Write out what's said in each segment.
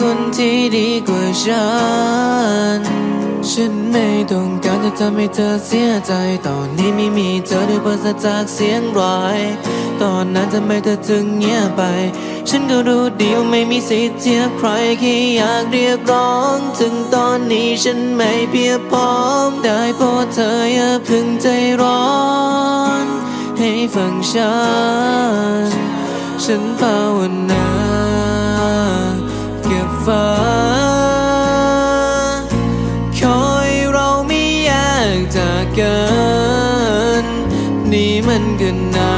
คนที่ดีกว่าฉัน ฉันไม่ต้องการจะทำให้เธอเสียใจ ตอนนี้ไม่มีเธอด้เปิดจากเสียงร้าย ตอนนั้นทำไมเธอถึงเงียบไป ฉันก็รู้ดีว่าไม่มีสิทธิ์เทียบใครแค่อยากเรียกร้อง ถึงตอนนี้ฉันไม่เพียบพร้อม ได้โปรดเธออย่าเพึ่งใจร้อน ให้ฟังฉัน ฉันภาวนา ฟ้า คอยเราไม่อยกจากกัน นี่มันก็นาน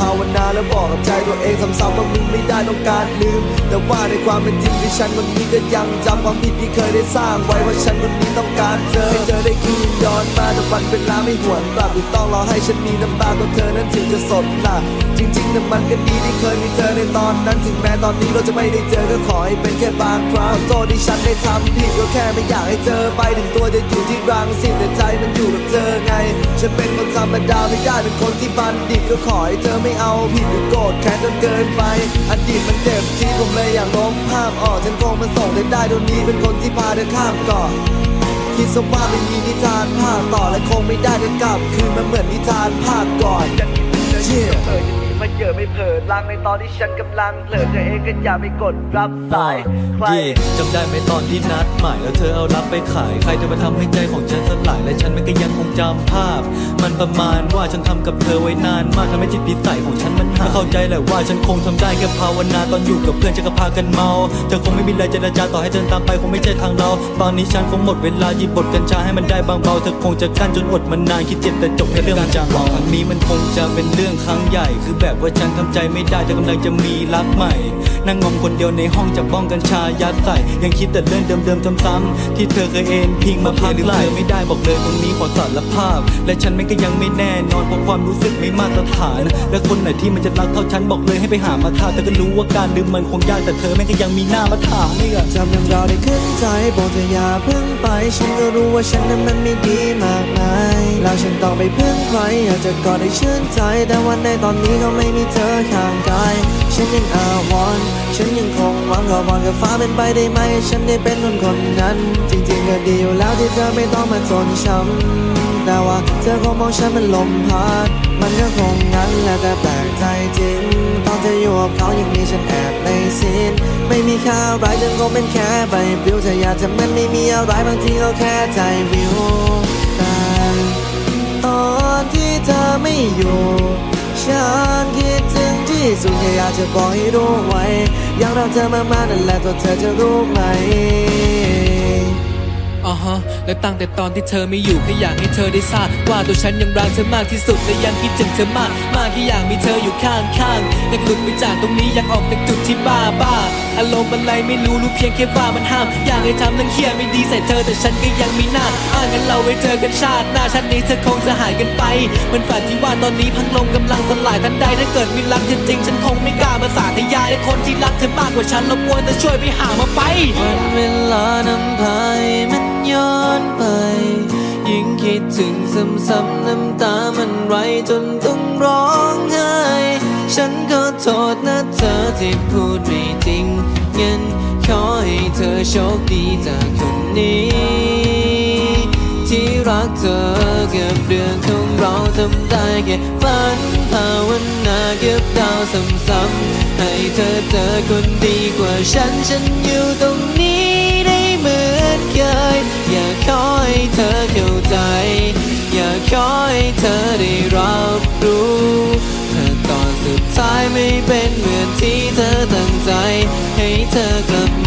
ภาวนาและบอกกับใจตัวเองซ้ำๆว่ามึงไม่ได้ต้องการลืม แต่ว่าในความเป็นจริงที่ฉันคนนี้ก็ยังจำความผิดที่เคยได้สร้างไว้ว่าฉันคนนี้ต้องการเธอให้เธอได้คืนย้อนมาแต่วันเวลาไม่หวนกลับหรือต้องรอให้ฉันมีน้ำตาตัวเธอนั้นถึงจะสดล่ะจริงๆแต่มันก็ดีที่เคยมีเธอในตอนนั้นถึงแม้ตอนนี้เราจะไม่ได้เจอก็ขอให้เป็นแค่บางครั้งโทษที่ฉันได้ทำผิดก็แค่ไม่อยากให้เธอไปถึงตัวจะอยู่ที่รังสิตแต่ใจมันอยู่กับ เธอไง ฉันเป็นคนธรรมดาไม่ได้เป็นคนที่บันดิตก็ขอให้เธอไม่เอาผิดหรือโกรธแค้นจนเกินไป อดีตมันเจ็บที่ผมเลยอยากล้มภาพออกฉันคงมันส่งได้ได้ตรงนี้เป็นคนที่พาเธอข้ามเกาะคิดสว่าไม่มีนิทานภาคต่อและคงไม่ได้จะกลับ คืนมาเหมือนนิทานภาคก่อน Yeah. อจะมีมาเยอะไม่เผลอลังในตอนที่ฉันกำลังเผลอเธอเองก็อย่าไปกดรับสายใครเย่จำได้ไหมตอนที่นัดหมายแล้วเธอเอารักไปขาย ใครจะมาทำให้ใจของฉันสลาย และฉันมันก็ยังคงจำภาพ มันประมาณว่าฉันทำกับเธอไว้นานมากทำให้จิตนิสัยของฉันมันหายเข้าใจแหละว่าฉันคงทำได้แค่ภาวนาตอนอยู่กับเพื่อนจะก็พากันเมา เธอคงไม่มีอะไรเจรจาต่อให้เดินตามไปคงไม่ใช่ทางเรา ตอนนี้ฉันคงหมดเวลาหยิบบทกัญชาให้มันได้บางเบาเธอคงจะกั้นจนอดมันนานคิดเจ็บแต่จบแค่เรื่องมันจางครั้งนี้มันคงจะเป็นเรื่องครั้งใหญ่ คือแบบว่าฉันทำใจไม่ได้เธอกำลังจะมีรักใหม่ นั่งงงคนเดียวในห้องจับบ้องกัญชายัดใส่ ยังคิดแต่เรื่องเดิมๆซ้ำๆที่เธอเคยเอ็นพิงมาพักไหลไม่ได้บอกเลยตรงนี้ขอสารภาพ และฉันมันก็ยังไม่แน่นอนเพราะความรู้สึกไม่มาตรฐาน และคนไหนที่มันจะรักเท่าฉันบอกเลยให้ไปหามาทาเธอก็รู้ว่าการลืมมันคงยากแต่เธอแม่งก็ยังมีหน้ามาถามนี่อะจำยังเราได้ขึ้นใจบอกเธออย่าเพิ่งไป ฉันก็รู้ว่าฉันนั้นมันไม่ดีมากมายแล้วฉันต้องไปพึ่งใครอยากจะกอดให้ชื่นใจแต่วันในตอนนี้ก็ไม่มีเธอข้างกายฉันยังอาวรณ์ฉันยังคงหวังขอบอลกับฟ้าเป็นไปได้ไหม ฉันได้เป็นคนคนนั้น จริงๆก็ดีอยู่แล้วที่เธอไม่ต้องมาทนช้ำแต่ว่าเธอคงมองฉันเป็นลมพัด มันก็คงงั้นแหละแต่แปลกใจจริงตอนเธออยู่กับเขายังมีฉันแอบในซีนไม่มีค่าอะไรจนคงเป็นแค่ใบปลิวเธออยากจะมันไม่มีอะไรบางทีก็แค่ใจวิวแต่ตอนที่เธอไม่อยู่ ที่สุดแค่อยากจะบอกให้รู้ไว้ อยากเราเธอมากๆนั่นแหละตัวเธอจะรู้ไหมอ๋อฮะและตั้งแต่ตอนที่เธอไม่อยู่แค่อยากให้เธอได้ทราบว่าตัวฉันยังรักเธอมากที่สุดและยังคิดถึงเธอมาก มากที่อยากมีเธออยู่ข้างข้างๆอยากหลุดไปจากตรงนี้อยากออกจากจุดที่บ้าบ้า อารมณ์อะไรไม่รู้รู้เพียงแค่ว่ามันห้าม อยากให้ทำทั้งเคียไม่ดีใส่เธอแต่ฉันก็ยังมีหน้าอ่างั้นเราไว้เจอกันชาติหน้าชาตินี้เธอคงจะหายกันไป มันฝันที่ว่าตอนนี้พังลมกำลังสลายทันใดถ้าเกิดมีรักจริงๆฉันคงไม่กล้ามาสาธยายและคนที่รักเธอมากกว่าฉันรบกวนเธอช่วยไปหามาไปวันเวลานำพายมันย้อนไป ยิ่งคิดถึงซ้ำๆน้ำตามันไหลจนต้องร้องไห้ฉันขอโทษนะเธอที่พูด โชคดีจากคนนี้ ที่รักเธอเก็บเรื่องของเราทำได้แค่ฝันภาวนาเก็บดาวซ้ำๆให้เธอเจอคนดีกว่าฉันฉันอยู่ตรงนี้ได้เหมือนเคย อยากขอให้เธอเข้าใจ อยากขอให้เธอได้รับรู้เธอตอนสุดท้ายไม่เป็นเหมือนที่เธอตั้งใจ ให้เธอกลับ